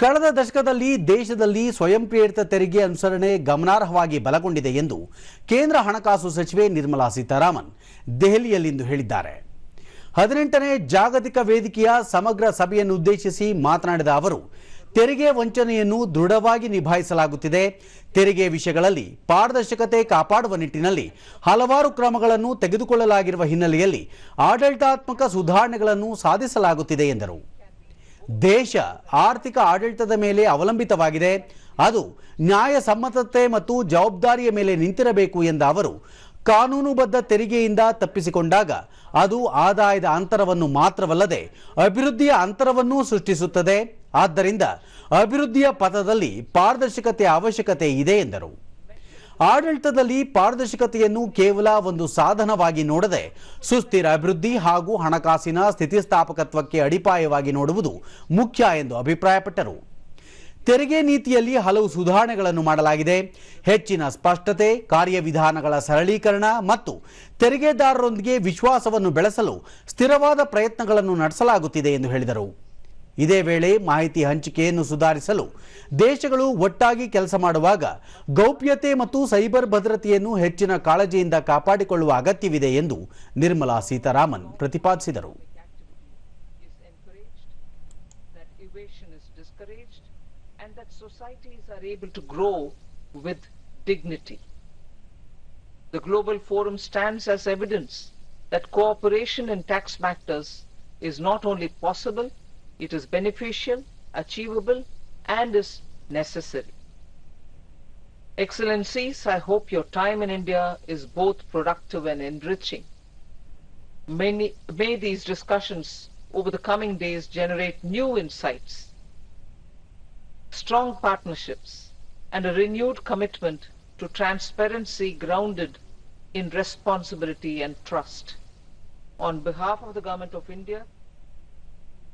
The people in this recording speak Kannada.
ಕಳೆದ ದಶಕದಲ್ಲಿ ದೇಶದಲ್ಲಿ ಸ್ವಯಂ ಪ್ರೇರಿತ ತೆರಿಗೆ ಅನುಸರಣೆ ಗಮನಾರ್ಹವಾಗಿ ಬಲಗೊಂಡಿದೆ ಎಂದು ಕೇಂದ್ರ ಹಣಕಾಸು ಸಚಿವೆ ನಿರ್ಮಲಾ ಸೀತಾರಾಮನ್ ದೆಹಲಿಯಲ್ಲಿಂದು ಹೇಳಿದ್ದಾರೆ. ಹದಿನೆಂಟನೇ ಜಾಗತಿಕ ವೇದಿಕೆಯ ಸಮಗ್ರ ಸಭೆಯನ್ನು ಉದ್ದೇಶಿಸಿ ಮಾತನಾಡಿದ ಅವರು, ತೆರಿಗೆ ವಂಚನೆಯನ್ನು ದೃಢವಾಗಿ ನಿಭಾಯಿಸಲಾಗುತ್ತಿದೆ. ತೆರಿಗೆ ವಿಷಯಗಳಲ್ಲಿ ಪಾರದರ್ಶಕತೆ ಕಾಪಾಡುವ ನಿಟ್ಟಿನಲ್ಲಿ ಹಲವಾರು ಕ್ರಮಗಳನ್ನು ತೆಗೆದುಕೊಳ್ಳಲಾಗಿರುವ ಹಿನ್ನೆಲೆಯಲ್ಲಿ ಆಡಳಿತಾತ್ಮಕ ಸುಧಾರಣೆಗಳನ್ನು ಸಾಧಿಸಲಾಗುತ್ತಿದೆ ಎಂದರು. ದೇಶ ಆರ್ಥಿಕ ಆಡಳಿತದ ಮೇಲೆ ಅವಲಂಬಿತವಾಗಿದೆ. ಅದು ನ್ಯಾಯಸಮ್ಮತತೆ ಮತ್ತು ಜವಾಬ್ದಾರಿಯ ಮೇಲೆ ನಿಂತಿರಬೇಕು ಎಂದ ಅವರು, ಕಾನೂನುಬದ್ಧ ತೆರಿಗೆಯಿಂದ ತಪ್ಪಿಸಿಕೊಂಡಾಗ ಅದು ಆದಾಯದ ಅಂತರವನ್ನು ಮಾತ್ರವಲ್ಲದೆ ಅಭಿವೃದ್ಧಿಯ ಅಂತರವನ್ನೂ ಸೃಷ್ಟಿಸುತ್ತದೆ. ಆದ್ದರಿಂದ ಅಭಿವೃದ್ಧಿಯ ಪಥದಲ್ಲಿ ಪಾರದರ್ಶಕತೆಯ ಅವಶ್ಯಕತೆ ಇದೆ ಎಂದರು. ಆಡಳಿತದಲ್ಲಿ ಪಾರದರ್ಶಕತೆಯನ್ನು ಕೇವಲ ಒಂದು ಸಾಧನವಾಗಿ ನೋಡದೆ ಸುಸ್ಥಿರ ಅಭಿವೃದ್ಧಿ ಹಾಗೂ ಹಣಕಾಸಿನ ಸ್ಥಿತಿಸ್ಥಾಪಕತ್ವಕ್ಕೆ ಅಡಿಪಾಯವಾಗಿ ನೋಡುವುದು ಮುಖ್ಯ ಎಂದು ಅಭಿಪ್ರಾಯಪಟ್ಟರು. ತೆರಿಗೆ ನೀತಿಯಲ್ಲಿ ಹಲವು ಸುಧಾರಣೆಗಳನ್ನು ಮಾಡಲಾಗಿದೆ. ಹೆಚ್ಚಿನ ಸ್ಪಷ್ಟತೆ, ಕಾರ್ಯವಿಧಾನಗಳ ಸರಳೀಕರಣ ಮತ್ತು ತೆರಿಗೆದಾರರೊಂದಿಗೆ ವಿಶ್ವಾಸವನ್ನು ಬೆಳೆಸಲು ಸ್ಥಿರವಾದ ಪ್ರಯತ್ನಗಳನ್ನು ನಡೆಸಲಾಗುತ್ತಿದೆ ಎಂದು ಹೇಳಿದರು. ಇದೇ ವೇಳೆ ಮಾಹಿತಿ ಹಂಚಿಕೆಯನ್ನು ಸುಧಾರಿಸಲು ದೇಶಗಳು ಒಟ್ಟಾಗಿ ಕೆಲಸ ಮಾಡುವಾಗ ಗೌಪ್ಯತೆ ಮತ್ತು ಸೈಬರ್ ಭದ್ರತೆಯನ್ನು ಹೆಚ್ಚಿನ ಕಾಳಜಿಯಿಂದ ಕಾಪಾಡಿಕೊಳ್ಳುವ ಅಗತ್ಯವಿದೆ ಎಂದು ನಿರ್ಮಲಾ ಸೀತಾರಾಮನ್ ಪ್ರತಿಪಾದಿಸಿದರು. Is not only possible, it is beneficial, achievable, and is necessary. Excellencies, I hope your time in India is both productive and enriching. Many, may these discussions over the coming days generate new insights, strong partnerships, and a renewed commitment to transparency grounded in responsibility and trust. On behalf of the Government of India,